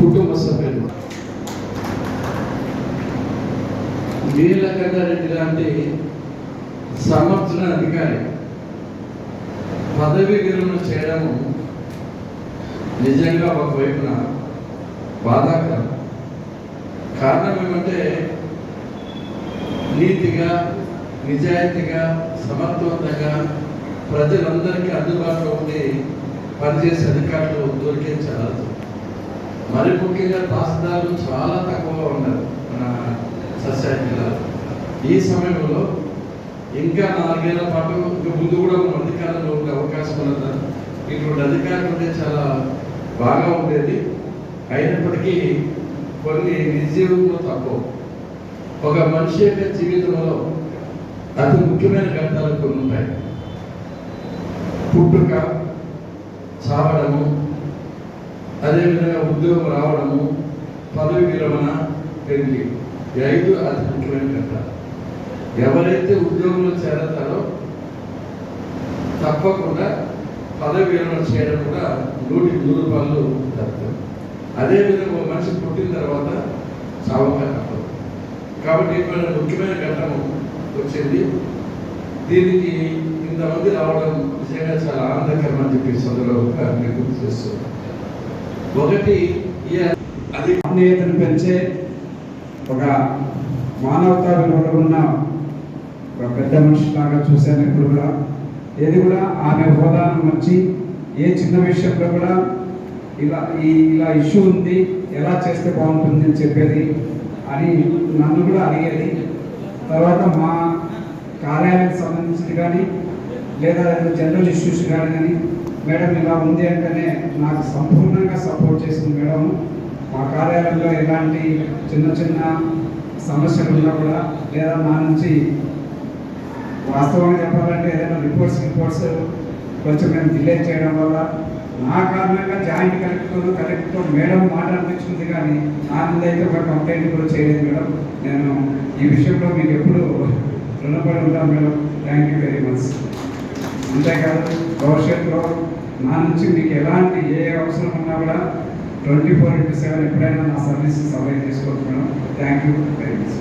కుటుంబ సభ్యులు. నీలకంఠరెడ్డి లాంటి సమర్థన అధికారి. పదవి విరమణ చేయడము నిజంగా ఒకవైపున బాధాకరం. కారణం ఏమంటే నీతిగా నిజాయితీగా సమర్థవంతంగా ప్రజలందరికీ అందుబాటులో ఉండి పనిచేసే అధికారులు దొరికే చాలా మరి ముఖ్యంగా తహసీల్దార్లు చాలా తక్కువగా ఉన్నారు మన సస్యాయి జిల్లాలో ఈ సమయంలో ఇంకా నాలుగేళ్ళ పాటు ఇంకా ముందు కూడా మన అధికారంలో ఉండే అవకాశం ఉన్నది ఇటువంటి అధికారులు ఉంటే చాలా బాగా ఉండేది. అయినప్పటికీ కొన్ని నిజీవంలో తక్కువ. ఒక మనిషి యొక్క జీవితంలో అతి ముఖ్యమైన ఘట్టాలు కొన్ని ఉంటాయి. పుట్టుక చావడము అదేవిధంగా ఉద్యోగం రావడము పదవి విరమణ పెళ్ళి ఈ ఐదు అతి ముఖ్యమైన ఘట్టాలు ఎవరైతే ఉద్యోగంలో చేరతారో తప్పకుండా పదవి విరమణ చేయడం కూడా నూటి నూరు రూపాయలు తప్పదు. అదేవిధంగా ఒక మనిషి పుట్టిన తర్వాత చావక కాబట్టి ఇటువంటి ముఖ్యమైన ఘట్టము వచ్చింది. దీనికి ఇంతమంది రావడం నిజంగా చాలా ఆనందకరం అని చెప్పి సందర్భంగా నేను గుర్తు చేస్తున్నాను ఒకటి అది ఆత్మీయతను పెంచే ఒక మానవతా విలువలు ఉన్న ఒక పెద్ద మనిషిలాగా చూశాను ఇప్పుడు కూడా. ఏది కూడా ఆమె హోదాను వచ్చి ఏ చిన్న విషయంలో కూడా ఇలా ఈ ఇలా ఇష్యూ ఉంది ఎలా చేస్తే బాగుంటుంది అని చెప్పేది అని నన్ను కూడా అడిగేది. తర్వాత మా కార్యాలయానికి సంబంధించి కానీ లేదా ఏదైనా జనరల్ ఇష్యూస్ కానీ కానీ మేడం ఇలా ఉంది అంటేనే నాకు సంపూర్ణంగా సపోర్ట్ చేసింది మేడం. మా కార్యాలయంలో ఎలాంటి చిన్న చిన్న సమస్యలు ఉన్నా కూడా లేదా మా నుంచి వాస్తవంగా చెప్పాలంటే ఏదైనా రిపోర్ట్స్ రిపోర్ట్స్ కొంచెం మేము డిలే చేయడం వల్ల నా కారణంగా జాయింట్ కలెక్టర్ కలెక్టర్ మేడం మాట అనిపించింది కానీ నా మీద అయితే ఒక కంప్లైంట్ కూడా చేయలేదు మేడం. నేను ఈ విషయంలో మీకు ఎప్పుడు రుణపడి ఉంటాను madam. Thank you very much అంతేకాదు భవిష్యత్తులో నా నుంచి మీకు ఎలాంటి ఏ అవసరం ఉన్నా కూడా ట్వంటీ ఫోర్ ఇంటూ సెవెన్ ఎప్పుడైనా నా సర్వీసెస్ అవైల్ చేసుకోవచ్చు madam thank you. Very much